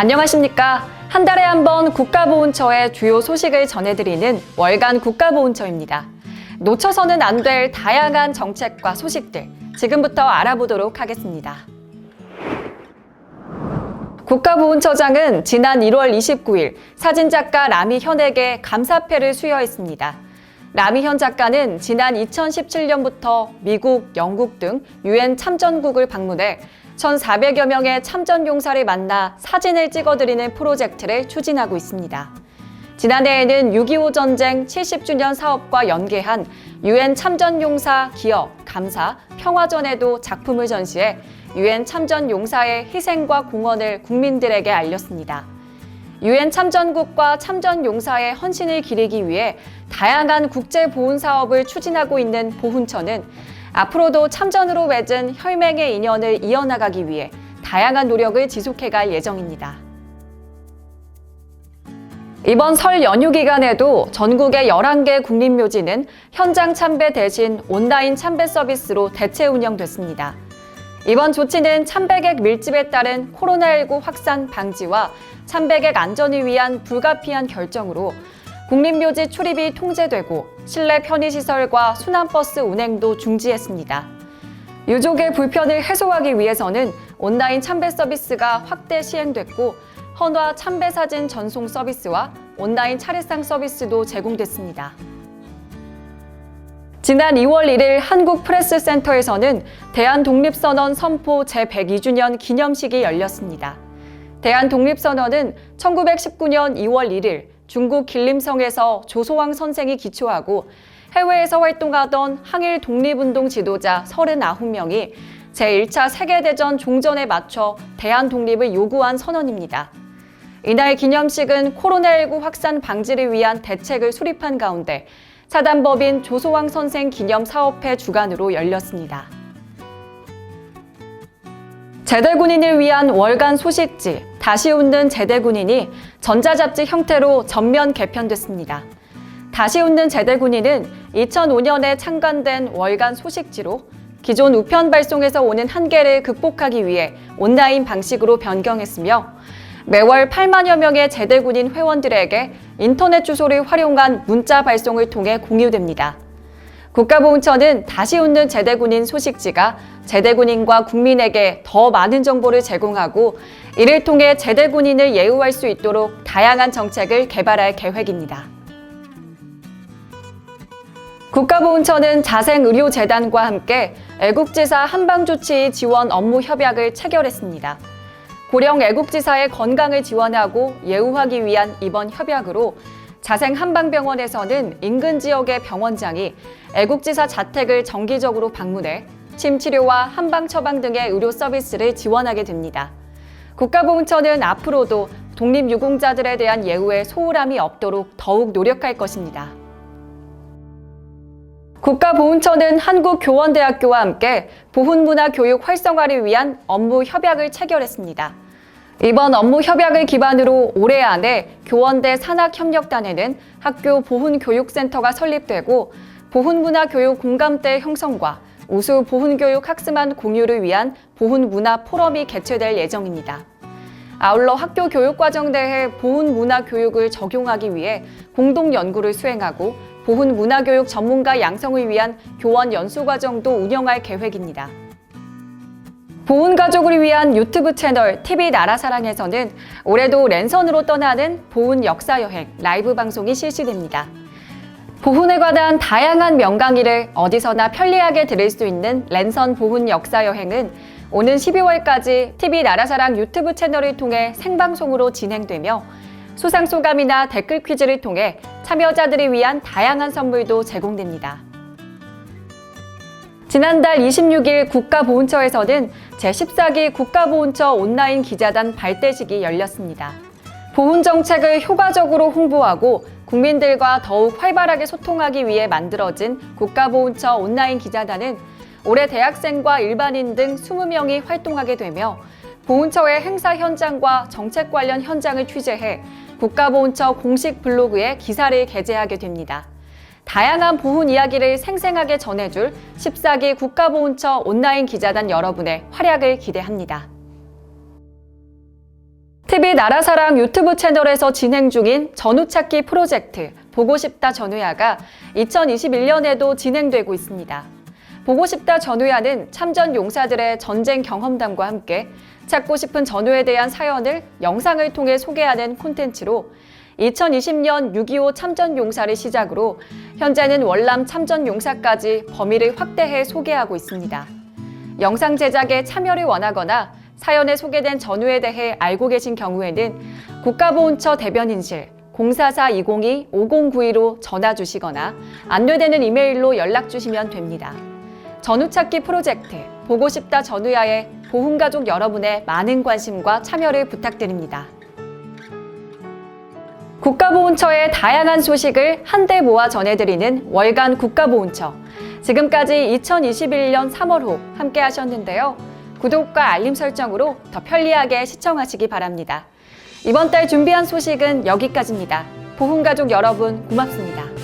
안녕하십니까. 한 달에 한 번 국가보훈처의 주요 소식을 전해드리는 월간 국가보훈처입니다. 놓쳐서는 안 될 다양한 정책과 소식들 지금부터 알아보도록 하겠습니다. 국가보훈처장은 지난 1월 29일 사진작가 라미현에게 감사패를 수여했습니다. 라미현 작가는 지난 2017년부터 미국, 영국 등 유엔 참전국을 방문해 1,400여 명의 참전 용사를 만나 사진을 찍어드리는 프로젝트를 추진하고 있습니다. 지난해에는 6.25 전쟁 70주년 사업과 연계한 유엔 참전 용사 기억, 감사, 평화전에도 작품을 전시해 유엔 참전 용사의 희생과 공헌을 국민들에게 알렸습니다. 유엔 참전국과 참전 용사의 헌신을 기리기 위해 다양한 국제 보훈 사업을 추진하고 있는 보훈처는 앞으로도 참전으로 맺은 혈맹의 인연을 이어나가기 위해 다양한 노력을 지속해갈 예정입니다. 이번 설 연휴 기간에도 전국의 11개 국립묘지는 현장 참배 대신 온라인 참배 서비스로 대체 운영됐습니다. 이번 조치는 참배객 밀집에 따른 코로나19 확산 방지와 참배객 안전을 위한 불가피한 결정으로 국립묘지 출입이 통제되고 실내 편의시설과 순환버스 운행도 중지했습니다. 유족의 불편을 해소하기 위해서는 온라인 참배 서비스가 확대 시행됐고 헌화 참배 사진 전송 서비스와 온라인 차례상 서비스도 제공됐습니다. 지난 2월 1일 한국프레스센터에서는 대한독립선언 선포 제102주년 기념식이 열렸습니다. 대한독립선언은 1919년 2월 1일 중국 길림성에서 조소왕 선생이 기초하고 해외에서 활동하던 항일 독립운동 지도자 39명이 제1차 세계대전 종전에 맞춰 대한 독립을 요구한 선언입니다. 이날 기념식은 코로나19 확산 방지를 위한 대책을 수립한 가운데 사단법인 조소왕 선생 기념 사업회 주관으로 열렸습니다. 제대군인을 위한 월간 소식지 다시 웃는 제대군인이 전자잡지 형태로 전면 개편됐습니다. 다시 웃는 제대군인은 2005년에 창간된 월간 소식지로 기존 우편 발송에서 오는 한계를 극복하기 위해 온라인 방식으로 변경했으며 매월 8만여 명의 제대군인 회원들에게 인터넷 주소를 활용한 문자 발송을 통해 공유됩니다. 국가보훈처는 다시 웃는 제대군인 소식지가 제대군인과 국민에게 더 많은 정보를 제공하고 이를 통해 제대군인을 예우할 수 있도록 다양한 정책을 개발할 계획입니다. 국가보훈처는 자생의료재단과 함께 애국지사 한방조치 지원 업무 협약을 체결했습니다. 고령 애국지사의 건강을 지원하고 예우하기 위한 이번 협약으로 자생 한방병원에서는 인근 지역의 병원장이 애국지사 자택을 정기적으로 방문해 침 치료와 한방 처방 등의 의료 서비스를 지원하게 됩니다. 국가보훈처는 앞으로도 독립유공자들에 대한 예우에 소홀함이 없도록 더욱 노력할 것입니다. 국가보훈처는 한국교원대학교와 함께 보훈문화 교육 활성화를 위한 업무 협약을 체결했습니다. 이번 업무 협약을 기반으로 올해 안에 교원대 산학협력단에는 학교 보훈교육센터가 설립되고 보훈문화교육 공감대 형성과 우수 보훈교육 학습안 공유를 위한 보훈문화 포럼이 개최될 예정입니다. 아울러 학교 교육과정대에 보훈문화교육을 적용하기 위해 공동 연구를 수행하고 보훈문화교육 전문가 양성을 위한 교원 연수과정도 운영할 계획입니다. 보훈 가족을 위한 유튜브 채널 TV 나라사랑에서는 올해도 랜선으로 떠나는 보훈 역사 여행 라이브 방송이 실시됩니다. 보훈에 관한 다양한 명강의를 어디서나 편리하게 들을 수 있는 랜선 보훈 역사 여행은 오는 12월까지 TV 나라사랑 유튜브 채널을 통해 생방송으로 진행되며 수상 소감이나 댓글 퀴즈를 통해 참여자들을 위한 다양한 선물도 제공됩니다. 지난달 26일 국가보훈처에서는 제14기 국가보훈처 온라인 기자단 발대식이 열렸습니다. 보훈 정책을 효과적으로 홍보하고 국민들과 더욱 활발하게 소통하기 위해 만들어진 국가보훈처 온라인 기자단은 올해 대학생과 일반인 등 20명이 활동하게 되며 보훈처의 행사 현장과 정책 관련 현장을 취재해 국가보훈처 공식 블로그에 기사를 게재하게 됩니다. 다양한 보훈 이야기를 생생하게 전해줄 14기 국가보훈처 온라인 기자단 여러분의 활약을 기대합니다. TV 나라사랑 유튜브 채널에서 진행 중인 전우찾기 프로젝트 보고 싶다 전우야가 2021년에도 진행되고 있습니다. 보고 싶다 전우야는 참전 용사들의 전쟁 경험담과 함께 찾고 싶은 전우에 대한 사연을 영상을 통해 소개하는 콘텐츠로 2020년 6.25 참전 용사를 시작으로 현재는 월남 참전 용사까지 범위를 확대해 소개하고 있습니다. 영상 제작에 참여를 원하거나 사연에 소개된 전후에 대해 알고 계신 경우에는 국가보훈처 대변인실 044-202-5092로 전화 주시거나 안내되는 이메일로 연락 주시면 됩니다. 전후찾기 프로젝트 보고 싶다 전후야에 보훈가족 여러분의 많은 관심과 참여를 부탁드립니다. 국가보훈처의 다양한 소식을 한데 모아 전해드리는 월간 국가보훈처. 지금까지 2021년 3월호 함께 하셨는데요. 구독과 알림 설정으로 더 편리하게 시청하시기 바랍니다. 이번 달 준비한 소식은 여기까지입니다. 보훈가족 여러분 고맙습니다.